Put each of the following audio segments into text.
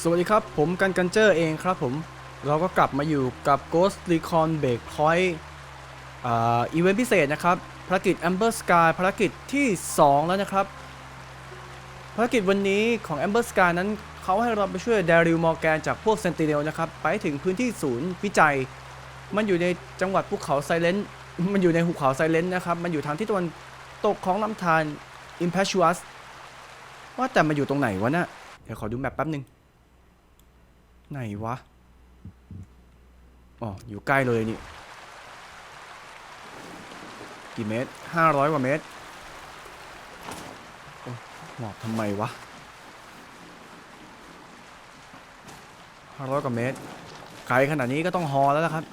สวัสดีครับ ผมกันกันเจอร์เองครับผม เราก็กลับมาอยู่กับ Ghost Recon Breakpoint อีเวนต์พิเศษนะครับภารกิจ Amber Sky ภารกิจที่ 2 แล้วนะครับ ภารกิจวันนี้ของ Amber Sky นั้นเขาให้เราไปช่วยเดริลมอร์แกนจากพวกเซนติเนลนะครับ ไปถึงพื้นที่ศูนย์วิจัย มันอยู่ในจังหวัดภูเขาไซเลนมันอยู่ในหุบเขาไซเลนนะครับ มันอยู่ทางที่ตะวันตกของลำธาร Impetuous ว่าแต่มันอยู่ตรงไหนวะน่ะเดี๋ยวขอดูแมปแป๊บนึง ไหนวะ อ๋อ อยู่ใกล้เลยนี่ กี่เมตรห้าร้อยกว่าเมตรหมอบทำไมวะห้าร้อยกว่าเมตร ไกลขนาดนี้ก็ต้องฮอแล้วล่ะครับ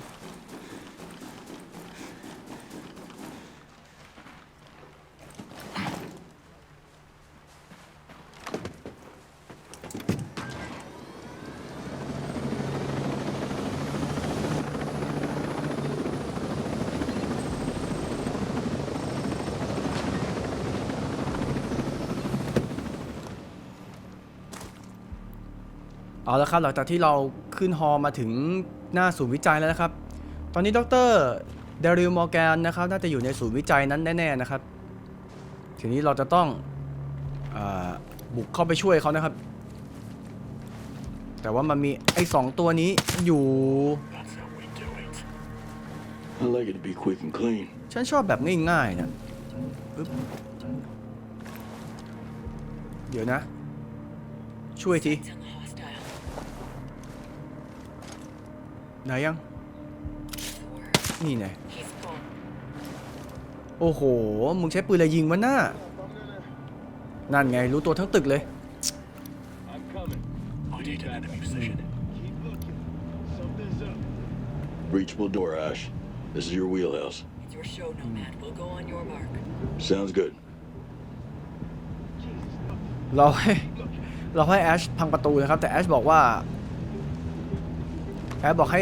เอาละครับ หลังจากที่เราขึ้นฮอมาถึงหน้าศูนย์วิจัยแล้วนะครับ ตอนนี้ดรเดริลมอร์แกนนะครับ น่าจะอยู่ในศูนย์วิจัยนั้นแน่ๆนะครับ ทีนี้เราจะต้องอาบุกเข้าไปช่วยเขานะครับ แต่ว่ามันมีไอ้สองตัวนี้อยู่ I like it to be quick and clean. ฉันชอบแบบง่ายๆนะปึ๊บเดี๋ยวนะ ช่วยที ไหนยัง นี่ไงโอ้โห มึงใช้ปืนอะไรยิงวะหน้านั่นไง รู้ตัวทั้งตึกเลย I'm coming. We need an enemy position. Keep looking. Something's up. Breachable door, Ash. This is your wheelhouse. It's your show, Nomad. We'll go on your mark. Sounds good. เราให้เราให้แอชพังประตูนะครับ แต่แอชบอกว่า แอชบอกให้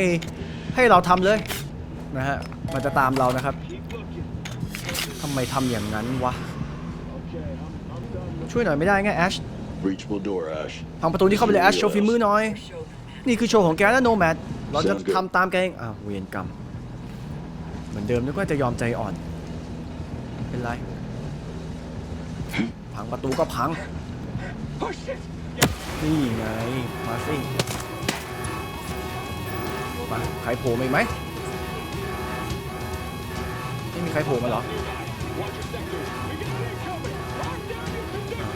ให้เราทำเลยนะฮะ มันจะตามเรานะครับ Keep looking. ทำไมทำอย่างนั้นวะ Okay, I'm, I'm done. ช่วยหน่อยไม่ได้ไงแอช Breachable door, Ash. พังประตูนี้เข้าไปเลยแอชโชว์ฝีมือหน่อย Your show, Nomad. นี่คือโชว์ของแกนะโนแมดเราจะ Sounds good ทำตามแกเองอ้าวเวรกรรม เหมือนเดิมนึกว่าจะยอมใจอ่อน เป็นไร พังประตูก็พัง นี่ไง มาสิ มาใครโผล่มาอีกไหมไม่มีใครโผล่มาเหรอ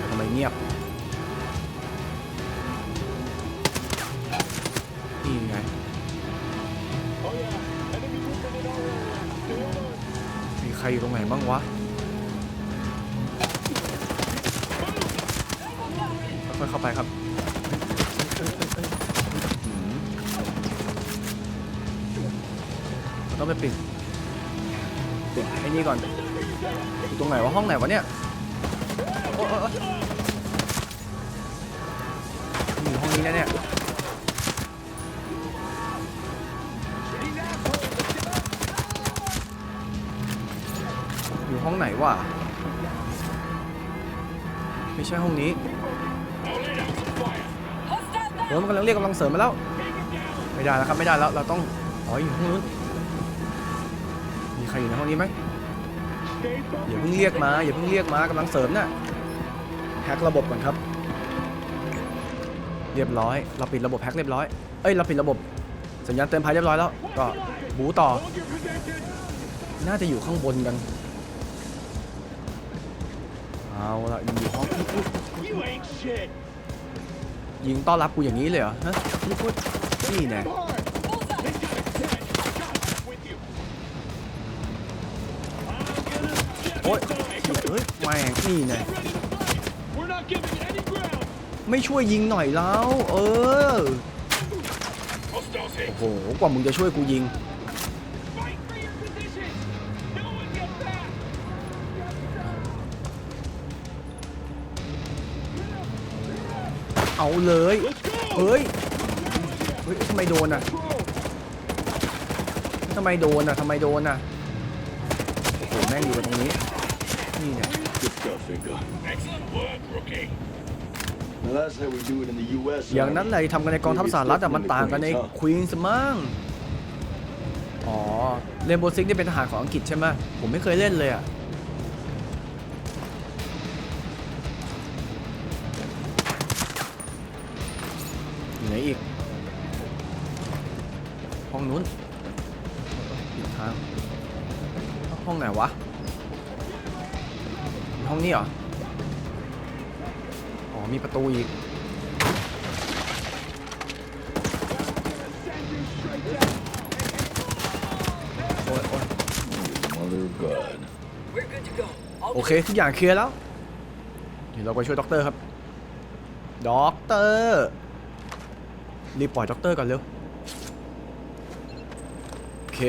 ทำไมเงียบ นี่ไงมีใครอยู่ตรงไหนบ้างวะค่อยๆเข้าไปครับ เราต้องไปปิดปิดไอ้นี่ก่อนอยู่ตรงไหนวะห้องไหนวะเนี่ยโอ๊ยโอ๊ยโอ๊ยอยู่ห้องนี้แน่เนี่ยอยู่ห้องไหนวะไม่ใช่ห้องนี้โอ้ยมันกำลังเรียกกำลังเสริมมาแล้ว ไม่ได้แล้วครับไม่ได้แล้วเราต้องอ๋ออยู่ห้องนู้น ครอยู่ในห้องนี้ไหมอย่าเพิ่งเรียกมาอย่าเพิ่งเรียกมากำลังเสริมน่ะแฮกระบบก่อนครับ เรียบร้อย เราปิดระบบแฮกเรียบร้อย เอ้ยเราปิดระบบ สัญญาณเตือนภัยเรียบร้อยแล้ว ก็บูต่อ น่าจะอยู่ข้างบนกัน เอาละอยู่ห้องยิงต้อนรับกูอย่างนี้เลยเหรอฮะนี่พูดนี่แน่ โอ๊ยเฮ้ยแม่งนี่แน่ We're not giving any ground. ไม่ช่วยยิงหน่อยแล้ว เออ โอ้โห กว่ามึงจะช่วยกูยิง เอาเลย เฮ้ย เฮ้ยทำไมโดนอะทำไมโดนอะทำไมโดนอะ อ้โหแม่งอยู่ตรงนี้ นี่แน่ Good stuff, Inga. Excellent work, rookie. Now Well, that's how we do it in the U.S. อย่างนั้นเลยทำกันในกองทัพสหรัฐอะมันต่างกันในควีนส์มั้งอ๋อเรนโบว์ซิกนี่เป็นทหารของอังกฤษใช่ไหมผมไม่เคยเล่นเลยอะอยู่ไหนอีก ห้องนู้นผิดทาง ห้องไหนวะ ห้องนี้เหรอ อ๋อ มีประตูอีก โอ้ยโอ้ย Mother of God. We're good to go. All โอเค ทุกอย่างเคลียร์แล้ว เดี๋ยวเราไปช่วยด็อกเตอร์ครับ ด็อกเตอร์ รีบปล่อยด็อกเตอร์ก่อนเร็ว โอเค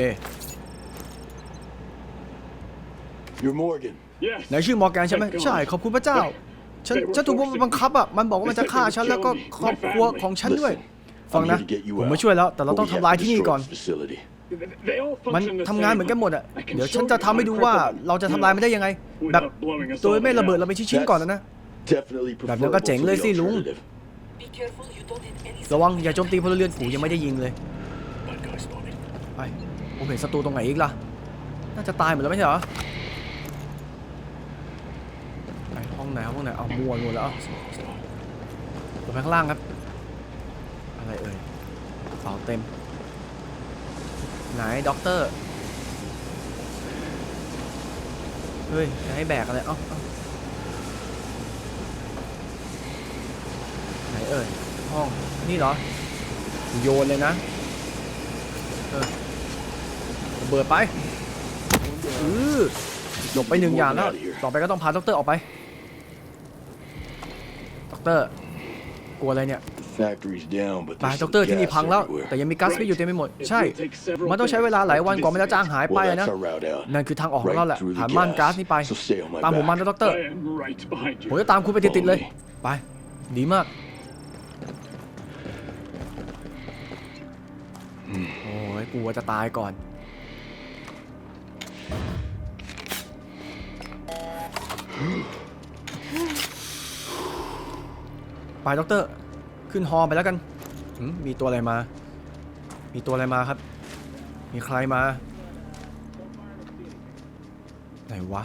You're Morgan. Yes. นายชื่อมอร์แกนใช่ไหมใช่ขอบคุณพระเจ้าฉันฉันถูกมันบังคับอะมันบอกว่ามันจะฆ่าฉันแล้วก็ครอบครัวของฉันด้วย ฟัง I'm นะ here to get you ผมมา out. ช่วยแล้ว แต่เรา But ต้อง we have ทำลาย to ที่นี่ destroy ก่อน this facility. They all มัน function the ทำงาน same. เหมือนกันหมดอะ I can เดี๋ยว show ฉันจะ you ทำให้ดู how I ว่า break them เราจะทำลายมันได้ยังไง แบบ without blowing us โดยไม่ all ระเบิด down. เราไปชิ้นๆก่อนนะนะ Definitely แบบนั้นก็ preferable เจ๋ง to เลย the สิลุง alternative. Be careful you don't hit any ระวังอย่าโจมตีพลเรือนกูยังไม่ได้ยิงเลย Bad guy spotted. ไปผมเห็นศัตรูตรงไหนอีกล่ะน่าจะตายหมดแล้วไม่ใช่เหรอ ไห้องไหนห้องไหนเอามัวมัวแล้วเอาลงไปข้างล่างครับ อะไรเอ่ยกระเป๋าเต็ม ไหนด็อกเตอร์ เฮ้ย จะให้แบกอะไร เอ้าเอ้าไหนเอ่ย ห้อง นี่เหรอ โยนเลยนะ เออเบิดไปอือจบไปหนึ่งอย่างแล้ว ต่อไปก็ต้องพาด็อกเตอร์ออกไป เตอร์กลัวอะไรเนี่ย Factory's down, but ไป there's ด็อก still เตอร์ที่นี่ gas พังแล้ว everywhere. แต่ยังมีก๊าซไม่อยู่เต็มไปหมด It ใช่ will take several มันต้องใช้เวลาหลายวันกว่ามันจะจางหายไป Well, อะนะ that's our route out. นั่นคือทางออกของเราแหละ Right through the ผ่านม่าน gas. ก๊าซนี่ไป So stay on my ตามผมมา back. นะด็อกเตอร์ I am right behind ผม you. จะตามคุณไปติดๆเลย ไป ดีมาก โอ้ยกลัวจะตายก่อน ไปด็อกเตอร์ ขึ้นฮอไปแล้วกันมีตัวอะไรมา มีตัวอะไรมาครับ มีใครมา ไหนวะ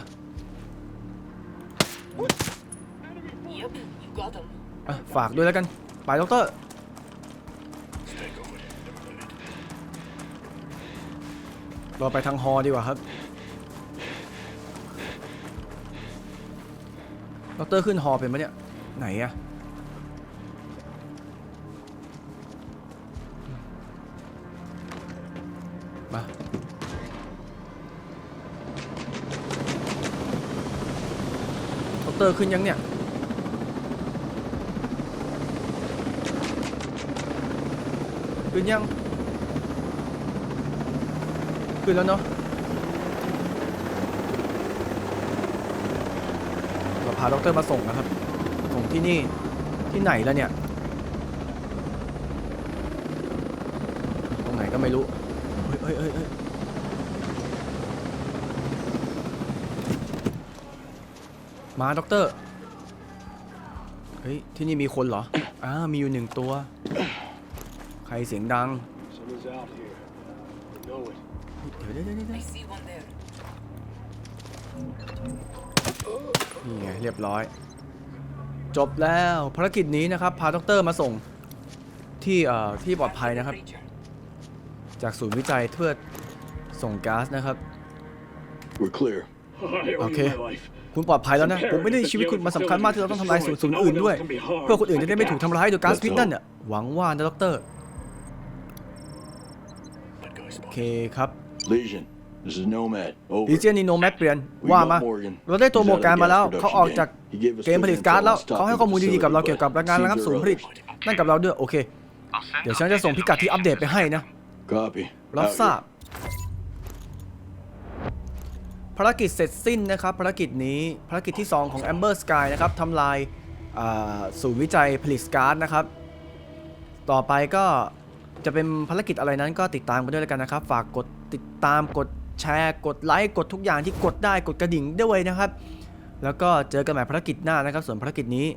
Yep, you got him. อะฝากด้วยแล้วกัน ไปด็อกเตอร์เราไปทางฮอดีกว่าครับด็อกเตอร์ขึ้นฮอเป็นปะเนี่ย ไหนอะ เตอร์ขึ้นยังเนี่ย ขึ้นยัง ขึ้นแล้วเนาะเราพาด็อกเตอร์มาส่งนะครับ ส่งที่นี่ ที่ไหนแล้วเนี่ย ตรงไหนก็ไม่รู้ เฮ้ยเฮ้ยเฮ้ยเฮ้ย มาด็อกเตอร์ เฮ้ย ที่นี่มีคนเหรอ อ้ามีอยู่หนึ่งตัว ใครเสียงดัง เดี๋ยวเดี๋ยวเดี๋ยวเดี๋ยว I see one there. นี่ไงเรียบร้อย จบแล้วภารกิจนี้นะครับ พาด็อกเตอร์มาส่งที่เอ่อที่ปลอดภัยนะครับ Creature. จากศูนย์วิจัยเพื่อส่งก๊าซนะครับ We're clear. I owe Okay. you my life. คุณปลอดภัยแล้วนะ ผมไม่ได้ชีวิตคุณมันสำคัญมากที่เราต้องทำลายศูนย์ศูนย์อื่นด้วย เพื่อคนอื่นจะได้ไม่ถูกทำร้ายโดยก๊าซพิษนั่นน่ะหวังว่านะด็อกเตอร์ Bad guy โอเค spotted. ครับ Legion, this is Nomad. Over. ดีเจนีโนแมทเปลี่ยน We ว่า got มา Morgan. เราได้ตัว He's โม out of แกน the มาแล้ว gas เขาออก production จาก gang. He gave us เกม good ผลิต info ก๊าซแล้ว on stopping เขาให้ข้อมูล the ดีๆกับเรา facility, เกี่ยวกับ but รายงานระงับ seems ศูนย์ผลิต irrelevant. นั่นกับเราด้วย โอเค เดี๋ยวฉันจะส่งพิกัดที่อัปเดตไปให้นะ Copy. รับ Out ทราบ ภารกิจเสร็จสิ้นนะครับภารกิจนี้ภารกิจที่ 2 ของ Amber Sky นะครับทำลายศูนย์วิจัยผลิตก๊าซนะครับ ต่อไปก็จะเป็นภารกิจอะไรนั้นก็ติดตามกันด้วยแล้วกันนะครับ ฝากกดติดตามกดแชร์กดไลค์กดทุกอย่างที่กดได้กดกระดิ่งด้วยนะครับ แล้วก็เจอกันใหม่ภารกิจหน้านะครับ ส่วนภารกิจนี้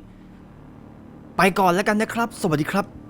ไปก่อนแล้วกันนะครับ สวัสดีครับ